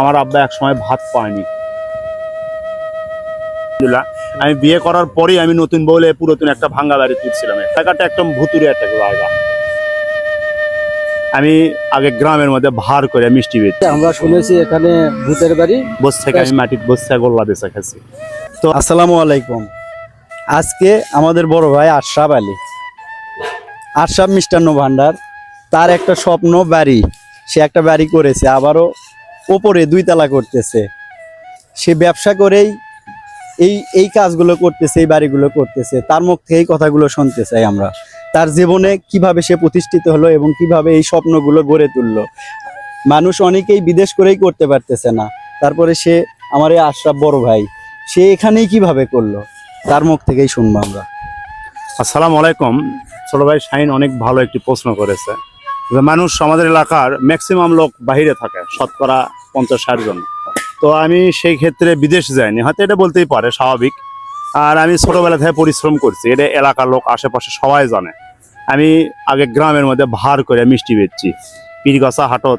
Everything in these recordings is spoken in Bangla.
আমার আব্বা এক সময় ভাত পায়নি। আমি বিয়ে করার পরেই আমি নতুন বউলে পুরাতন একটা ভাঙ্গা বাড়ি তুলছিলাম। জায়গাটা একদম ভুতুরে একটা জায়গা। আমি আগে গ্রামের মধ্যে ভার করে মিষ্টি বেচি। আমরা শুনেছি এখানে ভূতের বাড়ি। বস থেকে আমি মাটির বস গোল্লা বেচা খাচ্ছি তো আসসালামু আলাইকুম। আজকে আমাদের বড় ভাই আশরাফ আলী। আশরাফ মিষ্টান্ন ভান্ডার তার একটা স্বপ্ন বাড়ি। সে একটা বাড়ি করেছে আবারও ওপরে দুই তালা করতেছে। সে ব্যবসা করেই এই এই কাজগুলো করতেছে, এই বাড়িগুলো করতেছে। তার মুখ থেকে এই কথাগুলো শুনতে চাই আমরা। তার জীবনে কীভাবে সে প্রতিষ্ঠিত হলো এবং কীভাবে এই স্বপ্নগুলো গড়ে তুললো। মানুষ অনেকেই বিদেশ করেই করতে পারতেছে না। তারপরে সে আমার এই আশরাফ বড় ভাই, সে এখানেই কীভাবে করল? তার মুখ থেকেই শুনব আমরা। আসসালামু আলাইকুম। ছোট ভাই শাহিন অনেক ভালো একটি প্রশ্ন করেছে মানুষ আমাদের এলাকার ম্যাক্সিমাম লোক বাইরে থাকে, শতকরা পঞ্চাশ, ষাট জন। তো আমি সেই ক্ষেত্রে বিদেশ যাইনি। হয়তো এটা বলতেই পারে, স্বাভাবিক। আর আমি ছোটোবেলা থেকে পরিশ্রম করছি। এটা এলাকার লোক, আশেপাশে সবাই জানে। আমি আগে গ্রামের মধ্যে ভার করে মিষ্টি বেচছি। পীরগাছা হাটত,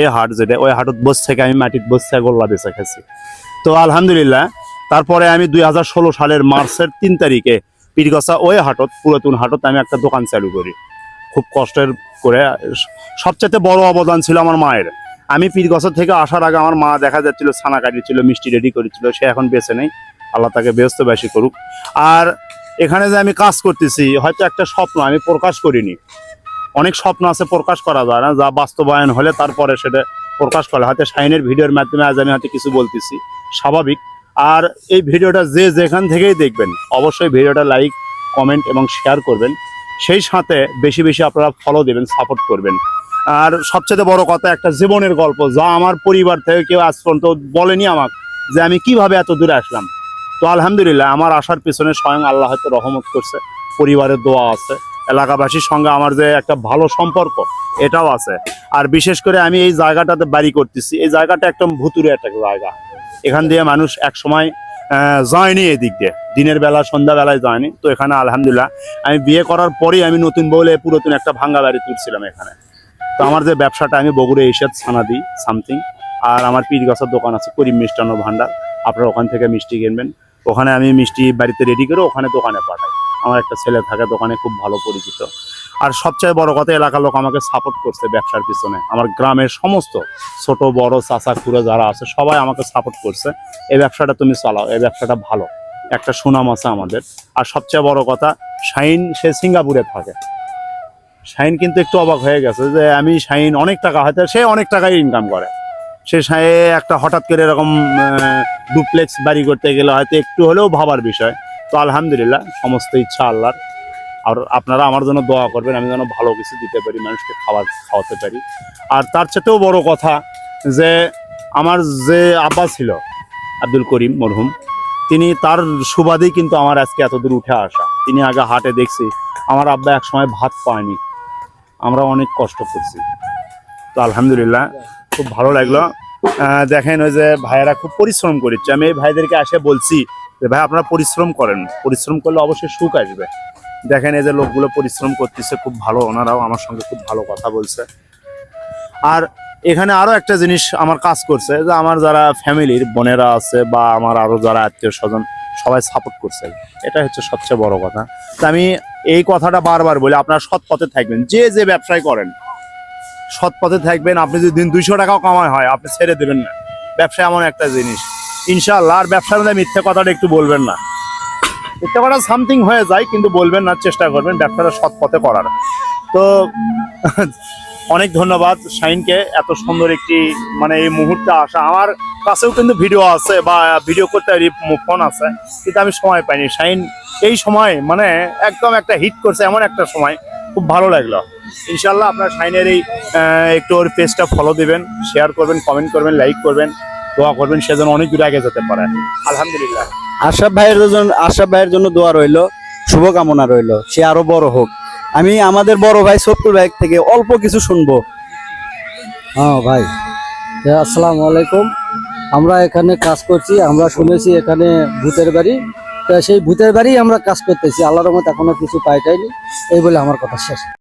এ হাট যেটা, ওই হাটত বস থেকে আমি মাটির বস গোল্লা বেচা খেয়েছি তো আলহামদুলিল্লাহ, তারপরে আমি দুই হাজার ষোলো সালের মার্চের তিন তারিখে পীরগাছা ওই হাটত, পুরাতন হাটত, আমি একটা দোকান চালু করি। খুব কষ্টের করে সবচেয়ে বড় অবদান ছিল আমার মায়ের। আমি পীরগাছা থেকে আসার আগে আমার মা দেখা যাচ্ছিল, ছানা কাটিয়েছিল, মিষ্টি রেডি করেছিল, সে এখন বেঁচে নেই। আল্লাহ তাকে ব্যস্ত বেশি করুক। আর এখানে যে আমি কাজ করতেছি, হয়তো একটা স্বপ্ন, আমি প্রকাশ করিনি। অনেক স্বপ্ন আছে প্রকাশ করা যায় না, যা বাস্তবায়ন হলে তারপরে সেটা প্রকাশ করা হয়তো শাইনের ভিডিওর মাধ্যমে আজ আমি হয়তো কিছু বলতেছি, স্বাভাবিক। আর এই ভিডিওটা যে যেখান থেকেই দেখবেন, অবশ্যই ভিডিওটা লাইক, কমেন্ট এবং শেয়ার করবেন। সেই সাথে বেশি বেশি আপনারা ফলো দেবেন সাপোর্ট করবেন। আর সবচেয়ে বড় কথা একটা জীবনের গল্প, যা আমার পরিবার থেকে কেউ আজ পর্যন্ত বলেনি আমাকে, যে আমি কীভাবে এত দূরে আসলাম। তো আলহামদুলিল্লাহ, আমার আসার পিছনে স্বয়ং আল্লাহ হয়তো রহমত করছে, পরিবারের দোয়া আছে, এলাকাবাসীর সঙ্গে আমার যে একটা ভালো সম্পর্ক, এটাও আছে। আর বিশেষ করে আমি এই জায়গাটাতে বাড়ি করতেছি, এই জায়গাটা একদম ভুতুরে একটা জায়গা। এখান দিয়ে মানুষ এক সময় যায়নি এদিক দিয়ে, দিনের বেলা সন্ধ্যা বেলায় যায়নি। তো এখানে আলহামদুলিল্লাহ, আমি বিয়ে করার পরেই আমি নতুন বলে পুরাতন একটা ভাঙ্গা বাড়ি তুলছিলাম এখানে। তো আমার যে ব্যবসাটা, আমি বগুড়ে এসে ছানা দিই সামথিং আর আমার পীর গাছের দোকান আছে, করিম মিষ্টান্ন ভান্ডার। আপনারা ওখান থেকে মিষ্টি কিনবেন। ওখানে আমি মিষ্টি বাড়িতে রেডি করে ওখানে দোকানে পাঠাই। আমার একটা ছেলে থাকে, দোকানে খুব ভালো পরিচিত। আর সবচেয়ে বড় কথা, এলাকার লোক আমাকে সাপোর্ট করছে ব্যবসার পিছনে। আমার গ্রামের সমস্ত ছোট, বড়, চাচা, খুঁড়ো যারা আছে, সবাই আমাকে সাপোর্ট করছে। এই ব্যবসাটা তুমি চালাও, এই ব্যবসাটা ভালো। একটা সুনাম আছে আমাদের। আর সবচেয়ে বড় কথা, শাইন সে সিঙ্গাপুরে থাকে। শাইন কিন্তু একটু অবাক হয়ে গেছে যে আমি শাইন অনেক টাকা হয়তো সে অনেক টাকাই ইনকাম করে। সে একটা হঠাৎ করে এরকম ডুপ্লেক্স বাড়ি করতে গেলে হয়তো একটু হলেও ভাবার বিষয়। তো আলহামদুলিল্লাহ, সমস্ত ইচ্ছা আল্লাহর। আর আপনারা আমার জন্য দোয়া করবেন, আমি যেন ভালো কিছু দিতে পারি, মানুষকে খাবার খাওয়াতে পারি। আর তার চেয়েও বড় কথা যে, আমার যে আব্বা ছিল, আব্দুল করিম মরহুম, তিনি তার সুবাদেই কিন্তু আমার আজকে এত দূর উঠে আসা। তিনি আগে হাটে দেখছি, আমার আব্বা এক সময় ভাত পায়নি। আমরা অনেক কষ্ট করছি। তো আলহামদুলিল্লাহ, খুব ভালো লাগল। দেখেন ওই যে ভাইয়েরা খুব পরিশ্রম করেছে। আমি এই ভাইদেরকে আসে বলছি যে, ভাই, আপনারা পরিশ্রম করেন। পরিশ্রম করলে অবশ্যই সুখ আসবে। দেখেন এই যে লোকগুলো পরিশ্রম করতেছে, খুব ভালো। ওনারাও আমার সঙ্গে খুব ভালো কথা বলছে। আর এখানে আরও একটা জিনিস আমার কাজ করছে, যে আমার যারা ফ্যামিলির বোনেরা আছে বা আমার আরও যারা আত্মীয় স্বজন সবাই সাপোর্ট করছে। এটা হচ্ছে সবচেয়ে বড় কথা। তো আমি এই কথাটা বারবার বলি, আপনারা সৎ পথে থাকবেন। যে যে ব্যবসায় করেন, সৎ পথে থাকবেন। আপনি যদি দিন দুইশো টাকাও কামাই হয়, আপনি ছেড়ে দেবেন না। ব্যবসা এমন একটা জিনিস। ইনশাল্লাহ আর ব্যবসার মধ্যে মিথ্যে কথাটা একটু বলবেন না। মিথ্যে কথা সামথিং হয়ে যায়, কিন্তু বলবেন না, চেষ্টা করবেন ব্যবসাটা সৎ পথে করার। তো অনেক ধন্যবাদ শাইনকে এত সুন্দর একটি মানে এই মুহূর্তে আসা। আমার কাছেও কিন্তু ভিডিও আছে বা ভিডিও করতে ফোন আছে, কিন্তু আমি সময় পাইনি। শাইন এই সময় মানে একদম একটা হিট করছে এমন একটা সময়। খুব ভালো লাগল। ইনশাল্লাহ আপনার শাইনের এই একটু ওর পেজটা ফলো দিবেন শেয়ার করবেন কমেন্ট করবেন লাইক করবেন, দোয়া করবেন, সে যেন অনেক দূরে আগে যেতে পারে। আলহামদুলিল্লাহ। আশরাফ ভাইয়ের জন্য, আশরাফ ভাইয়ের জন্য দোয়া রইল। শুভকামনা রইল। সে আরও বড় হোক। আমি আমাদের বড় ভাই সত্তর ভাই থেকে অল্প কিছু শুনব। হ্যাঁ ভাই। আসসালামু আলাইকুম। আমরা এখানে কাজ করছি, আমরা শুনেছি এখানে ভূতের বাড়ি। তা সেই ভূতের বাড়ি আমরা কাজ করতেছি, আল্লাহর মতো এখনও কিছু পাইটাইনি এই বলে আমার কথা শেষ।